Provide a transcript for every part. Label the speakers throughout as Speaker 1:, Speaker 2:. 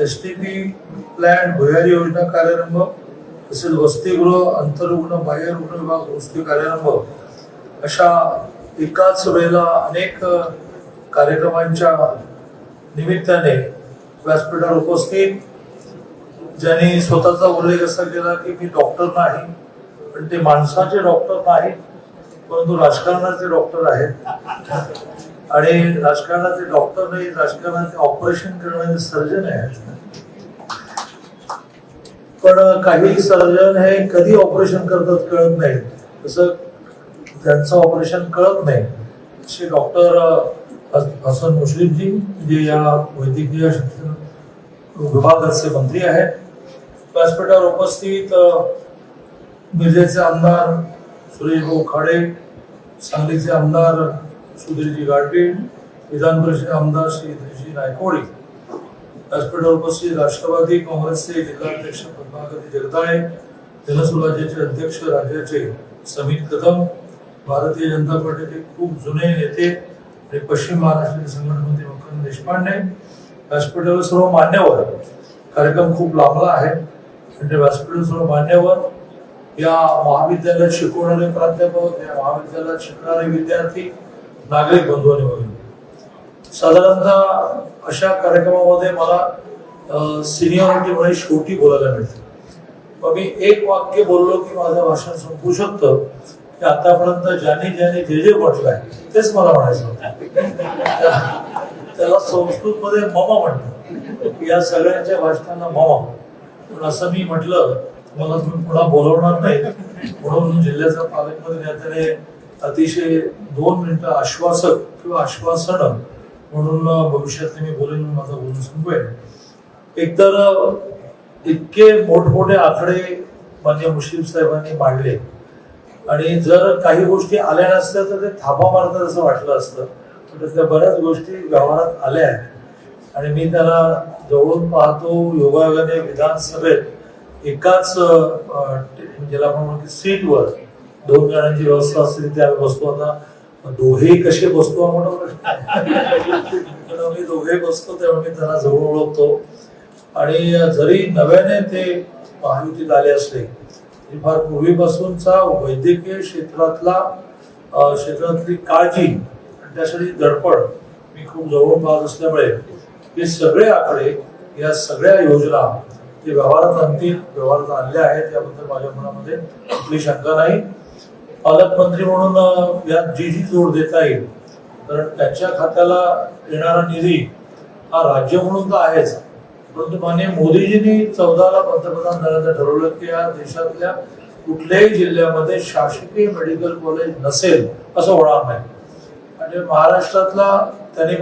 Speaker 1: S T P plan भुयारी योजना कार्यारंभ तसेच वसतिगृह अंतरुग्ण बाह्यरुग्ण विभाग वस्ती कार्यारंभ अशा एकाच वेळेला अनेक कार्यक्रमांच्या निमित्ताने व्यासपीठावर उपस्थित ज्यांनी स्वतःचा उल्लेख असा केला की मी डॉक्टर नाही पण ते माणसाचे डॉक्टर नाही परंतु राजकारणाचे डॉक्टर आहेत. आणि राजकारणाचे डॉक्टर नाही राजकारणाचे ऑपरेशन करणारे सर्जन आहेत. पण काही सर्जन हे कधी ऑपरेशन करतात कळत नाही. तसं त्यांचं ऑपरेशन कळत नाही असे डॉक्टर हसन मुश्रीफजी जे या वैद्यकीय शिक्षण विभागाचे मंत्री आहेत. व्यासपीठावर उपस्थित मिरजेचे आमदार सुरेश भाऊ खाडे सांगलीचे आमदार सुधीरजी गाडगे विधान परिषद आमदार श्री धीरजी नायकवडी व्यासपीठावर उपस्थित राष्ट्रवादी काँग्रेसचे जिल्हाध्यक्ष पद्मावती जगदाळे जनसुराज्याचे अध्यक्ष राज्याचे समीर कदम भारतीय जनता पार्टीचे खूप जुने नेते आणि पश्चिम महाराष्ट्राचे संघटनमंत्री मकरंद देशपांडे. व्यासपीठावर सर्व मान्यवर. कार्यक्रम खूप लांबला आहे. म्हणजे व्यासपीठावर सर्व मान्यवर. या महाविद्यालयात शिकवणारे प्राध्यापक या महाविद्यालयात शिकणारे विद्यार्थी नागरिक बंधू आणि भगिनी साधारणतः अशा कार्यक्रमामध्ये मला सिनियॉरिटी म्हणजे शेवटी बोलायला मिळते. मग मी एक वाक्य बोललो की माझं भाषण संपू शकतं की आतापर्यंत ज्यांनी ज्याने जे जे म्हटलंय तेच मला म्हणायचं होतं. त्याला संस्कृत मध्ये म्हणतात. या सगळ्यांच्या भाषणांना ममा. पण असं मी म्हटलं मला तुम्ही पुन्हा बोलवणार नाही म्हणून जिल्ह्याचा पालकमंत्री नेत्याने अतिशय दोन मिनिटं आश्वासक किंवा आश्वासन म्हणून भविष्यातले मी बोलेन माझं बोलून संपवेन एकतर इतके मोठमोठे आकडे मान्य मुस्लिम साहेबांनी मांडले. आणि जर काही गोष्टी आल्या नसत्या तर ते थापा मारतात असं वाटलं असतं. पण त्यातल्या बऱ्याच गोष्टी व्यवहारात आल्या आहेत. आणि मी त्याला जवळून पाहतो योगायोगाने विधानसभेत एकाच ज्याला आपण म्हणतो सीटवर दोन जणांची व्यवस्था असते त्या बसतो आता. दोघे कसे बसतो म्हणून आम्ही दोघे बसतो तेव्हा मी त्यांना जवळ ओळखतो आणि जरी नव्याने ते महायुतीत आले असले तरी फार पूर्वीपासूनचा वैद्यकीय क्षेत्रातला क्षेत्रातली काळजी आणि त्यासाठी दडपड मी खूप जवळ पाहत असल्यामुळे हे सगळे आकडे या सगळ्या योजना ते व्यवहारात आणतील व्यवहारात आणल्या आहेत याबद्दल माझ्या मनामध्ये कुठली शंका नाही. पालकमंत्री म्हणून यात जी जी जोड देता येईल कारण त्याच्या खात्याला येणारा निधी हा राज्य म्हणून तर आहेच. परंतु माननीय मोदीजींनी चौदाला पंतप्रधान झाल्याचं ठरवलं की या देशातल्या कुठल्याही जिल्ह्यामध्ये शासकीय मेडिकल कॉलेज नसेल असं होणार नाही. म्हणजे महाराष्ट्रातला त्यांनी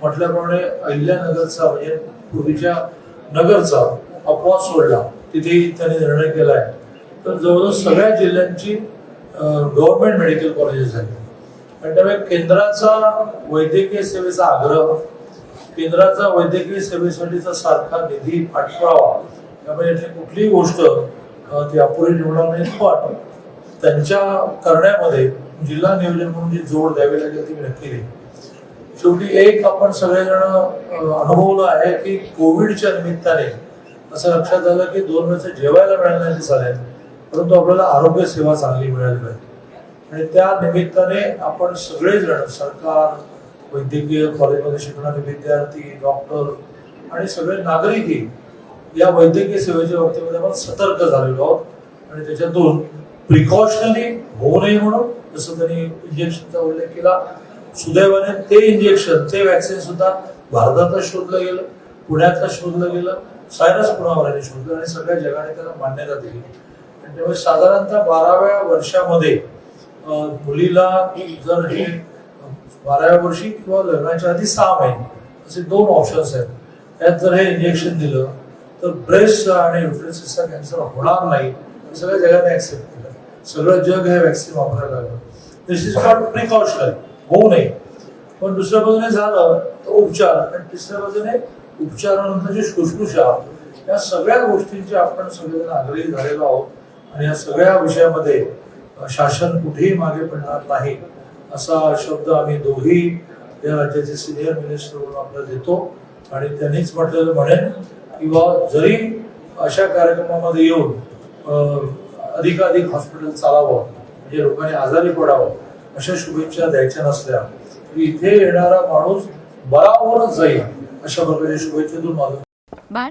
Speaker 1: म्हटल्याप्रमाणे अहिल्यानगरचा म्हणजे पूर्वीच्या नगरचा अपवाद सोडला. तिथेही त्यांनी निर्णय केला आहे तर जवळजवळ सगळ्या जिल्ह्यांची गव्हर्नमेंट मेडिकल कॉलेजेस आहेत. आणि त्यामुळे केंद्राचा वैद्यकीय सेवेचा आग्रह केंद्राचा वैद्यकीय सेवेसाठीचा सारखा निधी पाठवावा त्यामुळे याची कुठलीही गोष्ट ती अपुरी निवडणार नाही पण त्यांच्या करण्यामध्ये जिल्हा नियोजन म्हणून जी जोड द्यावी लागेल ती मी नक्की देईन. शेवटी एक आपण सगळेजण अनुभवलं आहे की कोविडच्या निमित्ताने असं लक्षात आलं की दोन वेळेस जेवायला मिळालं नाही आहेत परंतु आपल्याला आरोग्य सेवा चांगली मिळाली पाहिजे. आणि त्या निमित्ताने आपण सगळेजण सरकार वैद्यकीय कॉलेजमध्ये शिकणारे विद्यार्थी डॉक्टर आणि सगळे नागरिकही या वैद्यकीय सेवेच्या बाबतीमध्ये आपण सतर्क झालेलो आहोत. आणि त्याच्यातून प्रिकॉशनरी होऊ नये म्हणून जसं त्यांनी इंजेक्शनचा उल्लेख केला सुदैवाने ते इंजेक्शन ते वॅक्सिन सुद्धा भारतातच शोधलं गेलं पुण्यातलं शोधलं गेलं सायरस पुणावाल्याने शोधलं आणि सगळ्या जगाने त्याला मान्यता दिली. त्यामुळे साधारणतः बाराव्या वर्षामध्ये मुलीला जर हे बाराव्या वर्षी किंवा लग्नाच्या आधी सहा महिने असे दोन ऑप्शन्स आहेत. त्यात जर हे इंजेक्शन दिलं तर ब्रेस्ट आणि युट्रेसिसचा कॅन्सर होणार नाही. हे सगळ्या जगाने ऍक्सेप्ट केलं. सगळं जग हे वॅक्सिन वापरायला लागलं. दिस इज नॉट प्रिकॉशन होऊ नये. पण दुसऱ्या बाजूने झालं तर उपचार. आणि तिसऱ्या बाजूने उपचारानंतर जे शुश्रूषा या सगळ्या गोष्टींची आपण सगळेजण आग्रही झालेलो आहोत. आणि या सगळ्या विषयामध्ये शासन कुठेही मागे पडणार नाही असा शब्द आम्ही दोघी या राज्याचे सिनियर मिनिस्टर म्हणून आपल्याला देतो. आणि त्यांनीच म्हटलेलं म्हणेन किंवा जरी अशा कार्यक्रमामध्ये येऊन अधिकाधिक हॉस्पिटल चालावं म्हणजे लोकांनी आजारी पडावं अशा शुभेच्छा द्यायच्या नसल्या की इथे येणारा माणूस बरावरच जाईल अशा प्रकारच्या शुभेच्छेतून माझं
Speaker 2: बाळ?